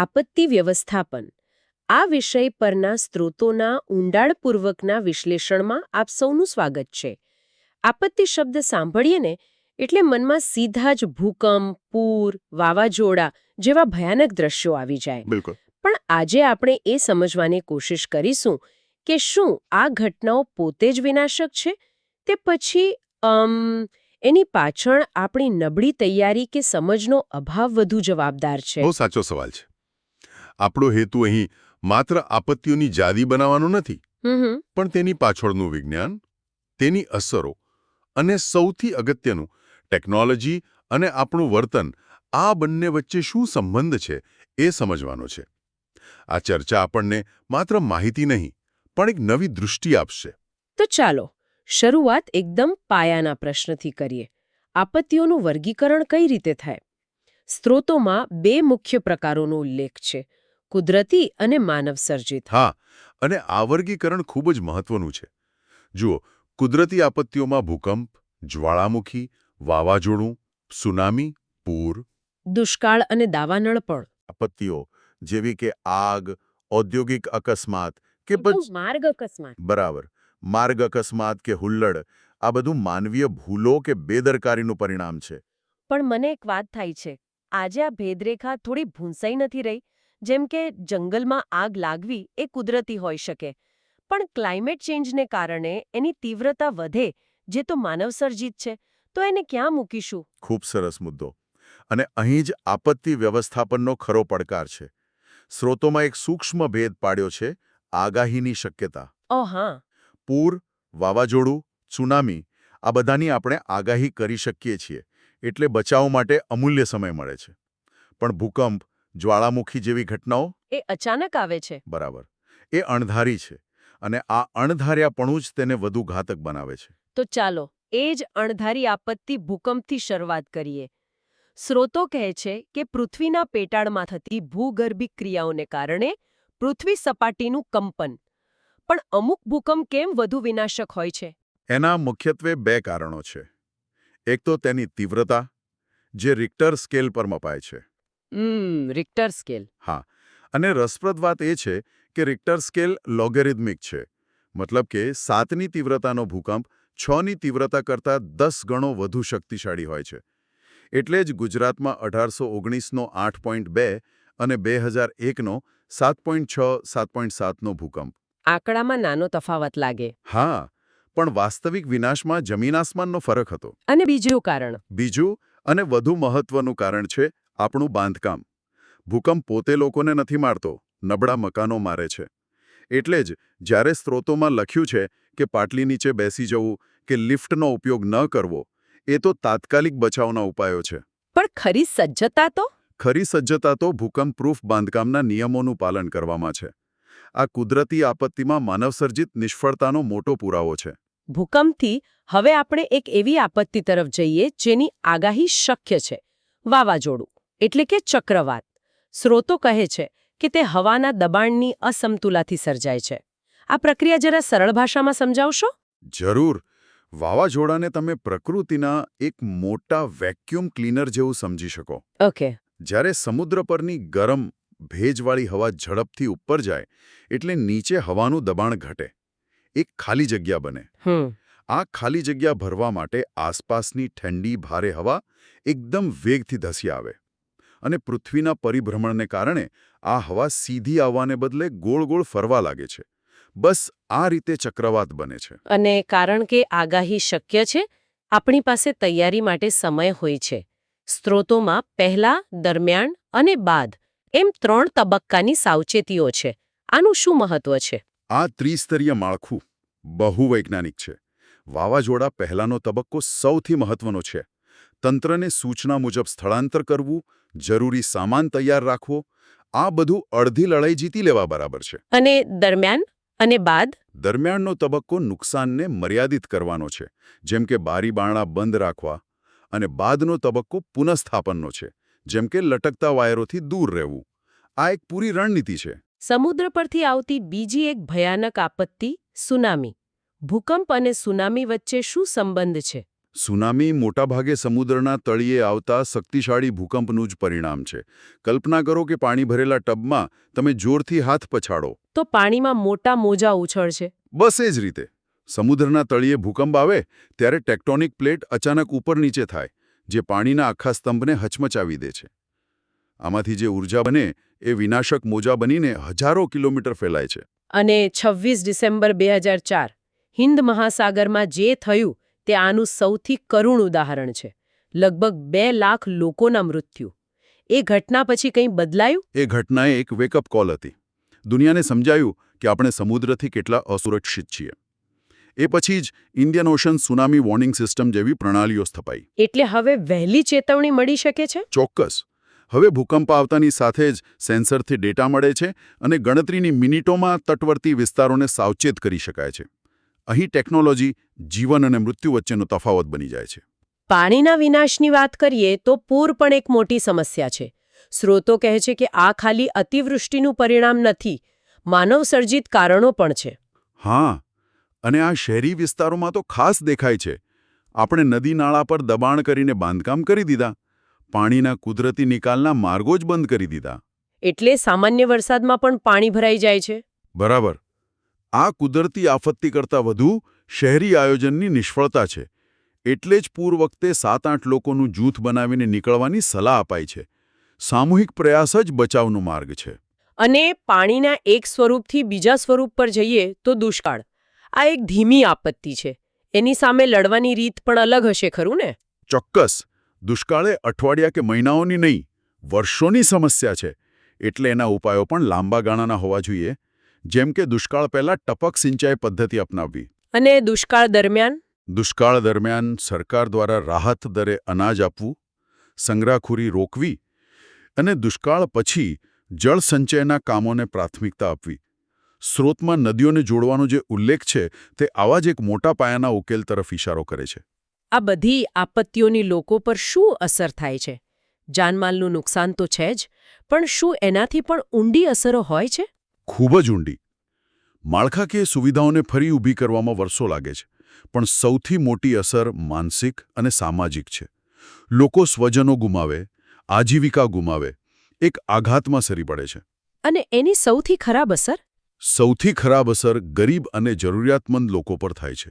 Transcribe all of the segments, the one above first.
આપત્તિ વ્યવસ્થાપન. આ વિષય પરના સ્ત્રોતોના ઊંડાણપૂર્વકના વિશ્લેષણમાં આપ સૌનું સ્વાગત છે. આપત્તિ શબ્દ સાંભળીએ ને એટલે મનમાં સીધા જ ભૂકંપ પૂર વાવાઝોડા જેવા ભયાનક દ્રશ્યો આવી જાય. પણ આજે આપણે એ સમજવાની કોશિશ કરીશું કે શું આ ઘટનાઓ પોતે જ વિનાશક છે? તે પછી એની પાછળ આપણી નબળી તૈયારી કે સમજનો અભાવ વધુ જવાબદાર છે? બહુ સાચો સવાલ છે. આપણો હેતુ અહીં માત્ર આપત્તિઓની જાદી બનાવવાનો નથી પણ તેની પાછળનું વિજ્ઞાન તેની અસરો અને સૌથી અગત્યનું ટેકનોલોજી અને આપણું વર્તન આ બંને વચ્ચે શું સંબંધ છે એ સમજવાનો છે. આ ચર્ચા આપણને માત્ર માહિતી નહીં પણ એક નવી દૃષ્ટિ આપશે. તો ચાલો શરૂઆત એકદમ પાયાના પ્રશ્નથી કરીએ. આપત્તિઓનું વર્ગીકરણ કઈ રીતે થાય? સ્ત્રોતોમાં બે મુખ્ય પ્રકારોનો ઉલ્લેખ છે. કુદરતી અને માનવ સર્જિત. હા અને આ વર્ગીકરણ ખૂબ જ મહત્વનું છે. જુઓ કુદરતી આપત્તિઓમાં ભૂકંપ જ્વાળામુખી વાવાઝોડું સુનામી પૂર. દુષ્કાળ અને દાવાનળ પણ. આપત્તિઓ જેવી કે આગ ઔદ્યોગિક અકસ્માત કે પછી માર્ગ અકસ્માત. બરાબર. માર્ગ અકસ્માત કે હુલ્લડ આ બધું માનવીય ભૂલો કે બેદરકારીનું પરિણામ છે. પણ મને એક વાત થાય છે. આજે આ ભેદરેખા થોડી ભૂંસાઈ નથી રહી? જેમ કે જંગલમાં આગ લાગવી એ કુદરતી હોઈ શકે. પણ ક્લાઇમેટ ચેન્જને કારણે એની તીવ્રતા વધે જે તો માનવસર્જિત છે તો એને ક્યાં મૂકીશું? ખૂબ સરસ મુદ્દો. અને અહીં જ આપત્તિ વ્યવસ્થાપનનો ખરો પડકાર છે. સ્રોતોમાં એક સૂક્ષ્મ ભેદ પાડ્યો છે આગાહીની શક્યતા. ઓ હા. પૂર વાવાઝોડું સુનામી આ બધાની આપણે આગાહી કરી શકીએ છીએ એટલે બચાવ માટે અમૂલ્ય સમય મળે છે. પણ ભૂકંપ જ્વાળામુખી જેવી ઘટનાઓ? એ અચાનક આવે છે. બરાબર. એ અણધારી છે અને આ અણધાર્યાપણું જ તેને વધુ ઘાતક બનાવે છે. તો ચાલો એ જ અણધારી આપત્તિ ભૂકંપથી શરૂઆત કરીએ. સ્રોતો કહે છે કે પૃથ્વીના પેટાળમાં થતી ભૂગર્ભિક ક્રિયાઓને કારણે પૃથ્વી સપાટીનું કંપન. પણ અમુક ભૂકંપ કેમ વધુ વિનાશક હોય છે? એના મુખ્યત્વે બે કારણો છે. એક તો તેની તીવ્રતા જે રિક્ટર સ્કેલ પર મપાય છે. રિક્ટર સ્કેલ હા. અને રસપ્રદ વાત એ છે કે રિક્ટર સ્કેલ લોગેરિધમિક છે. મતલબ કે સાતની તીવ્રતાનો ભૂકંપ છની તીવ્રતા કરતાં દસ ગણો વધુ શક્તિશાળી હોય છે. એટલે જ ગુજરાતમાં અઢારસો ઓગણીસનો આઠ પોઈન્ટ બે અને બે હજાર એકનો સાત પોઈન્ટ છ સાત પોઈન્ટ સાતનો ભૂકંપ. આંકડામાં નાનો તફાવત લાગે. હા પણ વાસ્તવિક વિનાશમાં જમીન આસમાનનો ફરક હતો. અને બીજું કારણ. બીજું અને વધુ મહત્વનું કારણ છે આપણું બાંધકામ. ભૂકંપ પોતે લોકોને નથી મારતો નબળા મકાનો મારે છે. એટલે જ જ્યારે સ્ત્રોતોમાં લખ્યું છે કે પાટલી નીચે બેસી જવું કે લિફ્ટનો ઉપયોગ ન કરવો એ તો તાત્કાલિક બચાવના ઉપાયો છે. પણ ખરી સજ્જતા તો? ખરી સજ્જતા તો ભૂકંપ પ્રૂફ બાંધકામના નિયમોનું પાલન કરવામાં છે. આ કુદરતી આપત્તિમાં માનવસર્જિત નિષ્ફળતાનો મોટો પુરાવો છે. ભૂકંપથી હવે આપણે એક એવી આપત્તિ તરફ જઈએ જેની આગાહી શક્ય છે. વાવાઝોડું. એટલે કે ચક્રવાત. સ્રોતો કહે છે કે તે હવાના દબાણની અસમતુલાથી સર્જાય છે. આ પ્રક્રિયા જરા સરળ ભાષામાં સમજાવશો? જરૂર. વાવાઝોડાને તમે પ્રકૃતિના એક મોટા વેક્યુમ ક્લીનર જેવું સમજી શકો. ઓકે. જ્યારે સમુદ્ર પરની ગરમ ભેજવાળી હવા ઝડપથી ઉપર જાય એટલે નીચે હવાનું દબાણ ઘટે. એક ખાલી જગ્યા બને. આ ખાલી જગ્યા ભરવા માટે આસપાસની ઠંડી ભારે હવા એકદમ વેગથી ધસી આવે. અને પૃથ્વીના પરિભ્રમણને કારણે આ હવા સીધી આવવાને બદલે ગોળ ગોળ ફરવા લાગે છે. બસ આ રીતે ચક્રવાત બને છે. અને કારણ કે આગાહી શક્ય છે આપણી પાસે તૈયારી માટે સમય હોય છે. સ્ત્રોતોમાં પહેલા દરમિયાન અને બાદ એમ ત્રણ તબક્કાની સાવચેતીઓ છે. આનું શું મહત્વ છે? આ ત્રિસ્તરીય માળખું બહુ વૈજ્ઞાનિક છે. વાવાઝોડા પહેલાનો તબક્કો સૌથી મહત્વનો છે. તંત્રને સૂચના મુજબ સ્થળાંતર કરવું જરૂરી સામાન તૈયાર રાખવો આ બધું અડધી લડાઈ જીતી લેવા બરાબર છે. અને દરમિયાન? અને બાદ? દરમિયાનનો તબક્કો નુકસાનને મર્યાદિત કરવાનો છે જેમ કે બારી બારણા બંધ રાખવા અને બાદનો તબક્કો પુનઃસ્થાપનનો છે જેમ કે લટકતા વાયરોથી દૂર રહેવું. આ એક પૂરી રણનીતિ છે. સમુદ્ર પરથી આવતી બીજી એક ભયાનક આપત્તિ સુનામી. ભૂકંપ અને સુનામી વચ્ચે શું સંબંધ છે? સુનામી મોટાભાગે સમુદ્રના તળિયે આવતા શક્તિશાળી ભૂકંપનું જ પરિણામ છે. કલ્પના કરો કે પાણી ભરેલા ટબમાં તમે જોરથી હાથ પછાડો. તો પાણીમાં મોટા મોજા ઉછળશે. બસ એ જ રીતે. સમુદ્રના તળિયે ભૂકંપ આવે ત્યારે ટેક્ટોનિક પ્લેટ અચાનક ઉપર નીચે થાય જે પાણીના આખા સ્તંભને હચમચાવી દે છે. આમાંથી જે ઊર્જા બને એ વિનાશક મોજા બનીને હજારો કિલોમીટર ફેલાય છે. અને છવ્વીસ ડિસેમ્બર બે હજાર ચાર હિન્દ મહાસાગરમાં જે થયું તે આનું સૌથી કરુણ ઉદાહરણ છે. લગભગ બે લાખ લોકોના મૃત્યુ. એ ઘટના પછી કંઈ બદલાયું? એ ઘટનાએ એક વેકઅપ કોલ હતી. દુનિયાને સમજાયું કે આપણે સમુદ્રથી કેટલા અસુરક્ષિત છીએ. એ પછી જ Indian ocean tsunami warning system જેવી પ્રણાલીઓ સ્થપાઈ. એટલે હવે વહેલી ચેતવણી મળી શકે છે? ચોક્કસ. હવે ભૂકંપ આવતાની સાથે જ સેન્સરથી ડેટા મળે છે અને ગણતરીની મિનિટોમાં તટવર્તી વિસ્તારોને સાવચેત કરી શકાય છે. અહીં ટેકનોલોજી જીવન અને મૃત્યુ વચ્ચેનો તફાવત બની જાય છે. પાણીના વિનાશની વાત કરીએ તો પૂર પણ એક મોટી સમસ્યા છે. સ્રોતો કહે છે કે આ ખાલી અતિવૃષ્ટિનું પરિણામ નથી માનવ સર્જિત કારણો પણ છે. હા અને આ શહેરી વિસ્તારોમાં તો ખાસ દેખાય છે. આપણે નદી નાળા પર દબાણ કરીને બાંધકામ કરી દીધા પાણીના કુદરતી નિકાલના માર્ગો જ બંધ કરી દીધા. એટલે સામાન્ય વરસાદમાં પણ પાણી ભરાઈ જાય છે? બરાબર. આ કુદરતી આફત્તિ કરતાં વધુ શહેરી આયોજનની નિષ્ફળતા છે. એટલે જ પૂર વખતે સાત આઠ લોકોનું જૂથ બનાવીને નીકળવાની સલાહ અપાઈ છે. સામૂહિક પ્રયાસ જ બચાવનો માર્ગ છે. અને પાણીના એક સ્વરૂપથી બીજા સ્વરૂપ પર જઈએ તો દુષ્કાળ. આ એક ધીમી આપત્તિ છે. એની સામે લડવાની રીત પણ અલગ હશે ખરું ને? ચોક્કસ. દુષ્કાળે અઠવાડિયા કે મહિનાઓની નહીં વર્ષોની સમસ્યા છે. એટલે એના ઉપાયો પણ લાંબા ગાળાના હોવા જોઈએ. જેમ કે દુષ્કાળ પહેલાં ટપક સિંચાઈ પદ્ધતિ અપનાવવી. અને દુષ્કાળ દરમિયાન? દુષ્કાળ દરમિયાન સરકાર દ્વારા રાહત દરે અનાજ આપવું સંગ્રહખોરી રોકવી અને દુષ્કાળ પછી જળ સંચયના કામોને પ્રાથમિકતા આપવી. સ્રોતમાં નદીઓને જોડવાનો જે ઉલ્લેખ છે તે આવા જ એક મોટા પાયાના ઉકેલ તરફ ઇશારો કરે છે. આ બધી આપત્તિઓની લોકો પર શું અસર થાય છે? જાનમાલનું નુકસાન તો છે જ પણ શું એનાથી પણ ઊંડી અસરો હોય છે? ખૂબ જ ઊંડી. માળખાકીય સુવિધાઓને ફરી ઊભી કરવામાં વર્ષો લાગે છે પણ સૌથી મોટી અસર માનસિક અને સામાજિક છે. લોકો સ્વજનો ગુમાવે આજીવિકા ગુમાવે એક આઘાતમાં સરી પડે છે. અને એની સૌથી ખરાબ અસર? સૌથી ખરાબ અસર ગરીબ અને જરૂરિયાતમંદ લોકો પર થાય છે.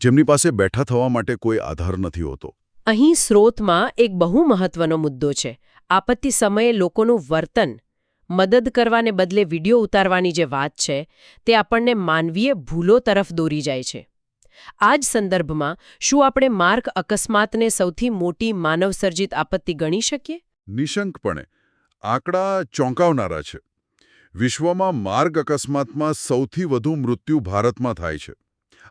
જેમની પાસે બેઠા થવા માટે કોઈ આધાર નથી હોતો. અહીં સ્રોતમાં એક બહુ મહત્વનો મુદ્દો છે. આપત્તિ સમયે લોકોનું વર્તન મદદ કરવાને બદલે વીડિયો ઉતારવાની જે વાત છે, તે આપણને માનવીય ભૂલો તરફ દોરી જાય છે. આ જ સંદર્ભમાં શું આપણે માર્ગ અકસ્માતને સૌથી મોટી માનવસર્જિત આપત્તિ ગણી શકીએ? નિશંકપણે, આંકડા ચોંકાવનારા છે. વિશ્વમાં માર્ગ અકસ્માતમાં સૌથી વધુ મૃત્યુ ભારતમાં થાય છે.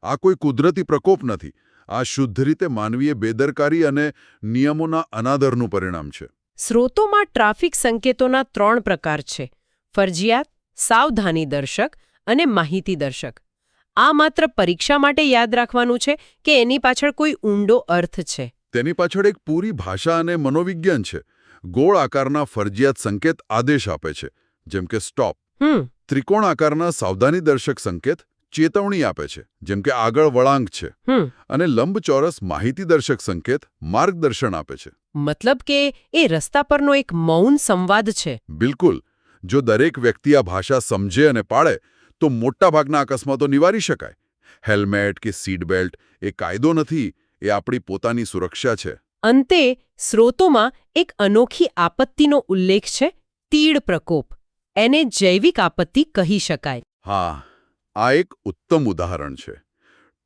આ કોઈ કુદરતી પ્રકોપ નથી. આ શુદ્ધ રીતે માનવીય બેદરકારી અને નિયમોના અનાદરનું પરિણામ છે. સ્રોતોમાં ટ્રાફિક સંકેતોના ત્રણ પ્રકાર છે. ફરજિયાત સાવધાની દર્શક અને માહિતી દર્શક. આ માત્ર પરીક્ષા માટે યાદ રાખવાનું છે કે એની પાછળ કોઈ ઊંડો અર્થ છે? તેની પાછળ એક પૂરી ભાષા અને મનોવિજ્ઞાન છે. ગોળ આકારના ફરજિયાત સંકેત આદેશ આપે છે જેમ કે સ્ટોપ. ત્રિકોણ આકારના સાવધાની દર્શક સંકેત ચેતવણી આપે છે જેમ કે આગળ વળાંક છે. અને લંબચોરસ માહિતીદર્શક સંકેત માર્ગદર્શન આપે છે. મતલબ કે એ રસ્તા પરનો એક મૌન સંવાદ છે. બિલકુલ. જો દરેક વ્યક્તિ આ ભાષા સમજે અને પાળે તો મોટાભાગના અકસ્માતો નિવારી શકાય. હેલ્મેટ કે સીટ બેલ્ટ એ કાયદો નથી એ આપણી પોતાની સુરક્ષા છે. અંતે સ્રોતોમાં એક અનોખી આપત્તિનો ઉલ્લેખ છે તીડ પ્રકોપ. એને જૈવિક આપત્તિ કહી શકાય. હા. આ એક ઉત્તમ ઉદાહરણ છે.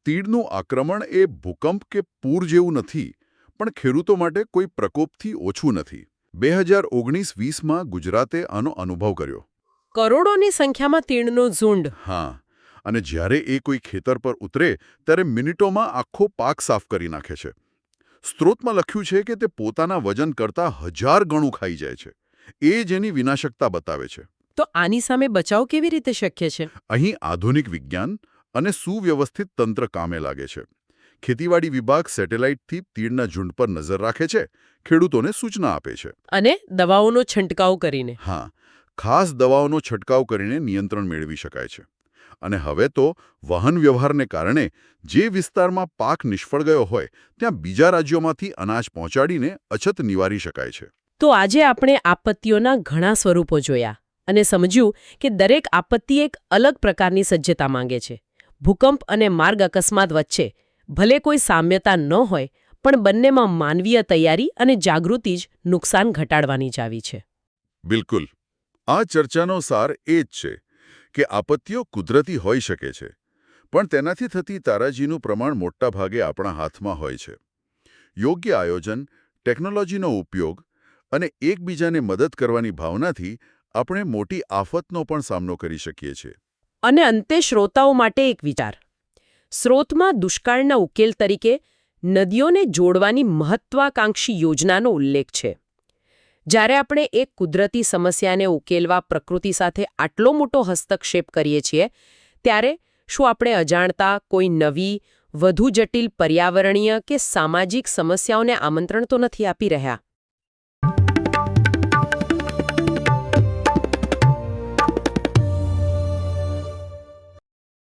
તીડનું આક્રમણ એ ભૂકંપ કે પૂર જેવું નથી પણ ખેડૂતો માટે કોઈ પ્રકોપથી ઓછું નથી. બે હજાર ઓગણીસ વીસમાં ગુજરાતે આનો અનુભવ કર્યો. કરોડોની સંખ્યામાં તીડનો ઝુંડ. હા અને જ્યારે એ કોઈ ખેતર પર ઉતરે ત્યારે મિનિટોમાં આખો પાક સાફ કરી નાખે છે. સ્ત્રોતમાં લખ્યું છે કે તે પોતાના વજન કરતાં હજાર ગણું ખાઈ જાય છે. એ જ એની વિનાશકતા બતાવે છે. તો આની સામે બચાવ કેવી રીતે શક્ય છે? અહીં આધુનિક વિજ્ઞાન અને સુવ્યવસ્થિત તંત્ર કામે લાગે છે. ખેતીવાડી વિભાગ સેટેલાઇટથી તીડના ઝુંડ પર નજર રાખે છે ખેડૂતોને સૂચના આપે છે. અને દવાઓનો છંટકાવ કરીને. હા ખાસ દવાઓનો છંટકાવ કરીને નિયંત્રણ મેળવી શકાય છે. અને હવે તો વાહન વ્યવહારને કારણે જે વિસ્તારમાં પાક નિષ્ફળ ગયો હોય ત્યાં બીજા રાજ્યોમાંથી અનાજ પહોંચાડીને અછત નિવારી શકાય છે. તો આજે આપણે આપત્તિઓના ઘણા સ્વરૂપો જોયા. અને સમજ્યું કે દરેક આપત્તિ એક અલગ પ્રકારની સજ્જતા માંગે છે. ભૂકંપ અને માર્ગ અકસ્માત વચ્ચે ભલે કોઈ સામ્યતા ન હોય, પણ બંનેમાં માનવીય તૈયારી અને જાગૃતિ જ નુકસાન ઘટાડવાની ચાવી છે. બિલકુલ. આ ચર્ચાનો સાર એ જ છે કે આપત્તિઓ કુદરતી હોઈ શકે છે, પણ તેનાથી થતી તારાજીનું પ્રમાણ મોટા ભાગે આપણા હાથમાં હોય છે. યોગ્ય આયોજન, ટેકનોલોજીનો ઉપયોગ અને એકબીજાને મદદ કરવાની ભાવનાથી આપણે મોટી આફતનો પણ સામનો કરી શકીએ છીએ. અને અંતે શ્રોતાઓ માટે એક વિચાર. સ્રોતમાં દુષ્કાળના ઉકેલ તરીકે નદીઓને જોડવાની મહત્વાકાંક્ષી યોજનાનો ઉલ્લેખ છે. જ્યારે આપણે એક કુદરતી સમસ્યાને ઉકેલવા પ્રકૃતિ સાથે આટલો મોટો હસ્તક્ષેપ કરીએ છીએ, ત્યારે શું આપણે અજાણતા, કોઈ નવી, વધુ જટિલ પર્યાવરણીય કે સામાજિક સમસ્યાઓને આમંત્રણ તો નથી આપી રહ્યા?